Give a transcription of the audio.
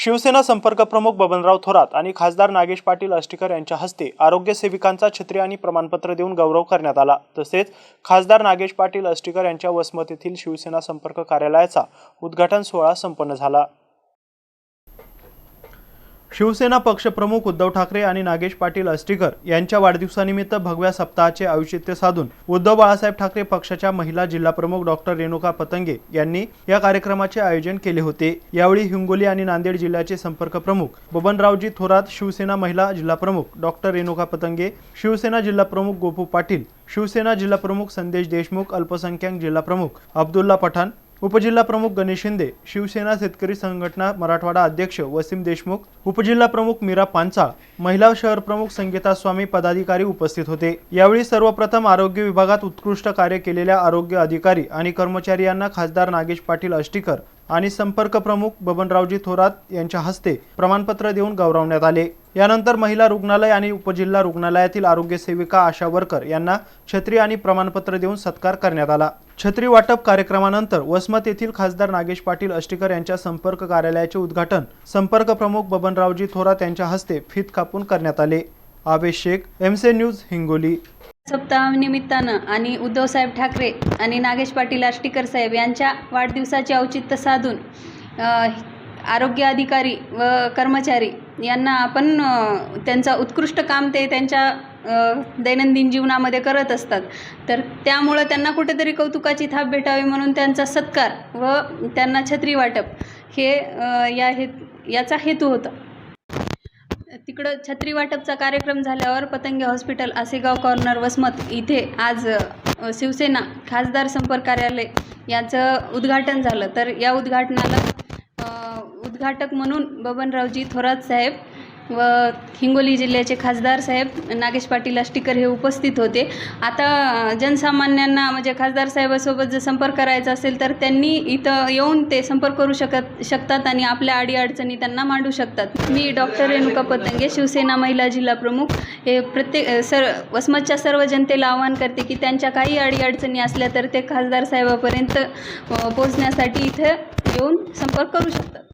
शिवसेना संपर्क प्रमुख बबनराव थोरात आणि खासदार नागेश पाटील आष्टीकर यांच्या हस्ते आरोग्य सेविकांचा छत्री आणि प्रमाणपत्र देऊन गौरव करण्यात आला. तसेच खासदार नागेश पाटील आष्टीकर यांच्या वसमत येथील शिवसेना संपर्क कार्यालयाचा उद्घाटन सोहळा संपन्न झाला. शिवसेना पक्षप्रमुख उद्धव ठाकरे आणि नागेश पाटील आष्टीकर यांच्या वाढदिवसानिमित्त भगव्या सप्ताहाचे औचित्य साधून उद्धव बाळासाहेब ठाकरे पक्षाच्या महिला जिल्हाप्रमुख डॉक्टर रेणुका पतंगे यांनी या कार्यक्रमाचे आयोजन केले होते. यावेळी हिंगोली आणि नांदेड जिल्ह्याचे संपर्क प्रमुख बबनरावजी थोरात शिवसेना महिला जिल्हाप्रमुख डॉक्टर रेणुका पतंगे शिवसेना जिल्हाप्रमुख गोपू पाटील शिवसेना जिल्हाप्रमुख संदेश देशमुख अल्पसंख्याक जिल्हाप्रमुख अब्दुल्ला पठाण उपजिल्हाप्रमुख गणेश शिंदे शिवसेना शेतकरी संघटना मराठवाडा अध्यक्ष वसीम देशमुख उपजिल्हा प्रमुख मीरा पांचाळ महिला शहर प्रमुख संगीता स्वामी पदाधिकारी उपस्थित होते. यावेळी सर्वप्रथम आरोग्य विभागात उत्कृष्ट कार्य केलेल्या आरोग्य अधिकारी आणि कर्मचारी यांना खासदार नागेश पाटील अष्टीकर आणि संपर्क प्रमुख बबनरावजी थोरात यांच्या हस्ते प्रमाणपत्र देऊन गौरवण्यात आले. यानंतर महिला रुग्णालय आणि उपजिल्हा रुग्णालयातील आरोग्य सेविका आशा वर्कर यांना छत्री आणि प्रमाणपत्र देऊन सत्कार करण्यात आला. छत्री वाटप कार्यक्रमानंतर वसमत येथील खासदार नागेश पाटील अष्टीकर यांच्या संपर्क कार्यालयाचे उद्घाटन. संपर्क प्रमुख बबनरावजी थोरात यांच्या हस्ते फीत कापून करण्यात आले. आवेश शेख एमसे न्यूज हिंगोली. सप्ताहानिमित्तानं आणि उद्धवसाहेब ठाकरे आणि नागेश पाटील आष्टीकर साहेब यांच्या वाढदिवसाचे औचित्य साधून आरोग्य अधिकारी व कर्मचारी यांना आपण त्यांचा उत्कृष्ट काम ते त्यांच्या दैनंदिन जीवनामध्ये करत असतात. तर त्यामुळं त्यांना कुठेतरी कौतुकाची थाप भेटावी म्हणून त्यांचा सत्कार व त्यांना छत्री वाटप हे या हे याचा हेतू होता. तिकडं छत्री वाटपचा कार्यक्रम झाल्यावर पतंगे हॉस्पिटल आसेगाव कॉर्नर वसमत इथे आज शिवसेना खासदार संपर्क कार्यालय याचं उद्घाटन झालं. तर या उद्घाटनाला उद्घाटक म्हणून बबनरावजी थोरात साहेब व हिंगोली जिल्ह्याचे खासदार साहेब नागेश पाटील आष्टीकर हे उपस्थित होते. आता जनसामान्यांना म्हणजे खासदार साहेबासोबत जर संपर्क करायचा असेल तर त्यांनी इथं येऊन ते संपर्क करू शकत शकतात आणि आपल्या अडीअडचणी त्यांना मांडू शकतात. मी डॉक्टर रेणुका पतंगे शिवसेना महिला जिल्हा प्रमुख. हे प्रत्येक सर वसमतच्या सर्व जनतेला आवाहन करते की त्यांच्या काही अडीअडचणी असल्या तर ते खासदार साहेबापर्यंत पोहोचण्यासाठी इथं येऊन संपर्क करू शकतात.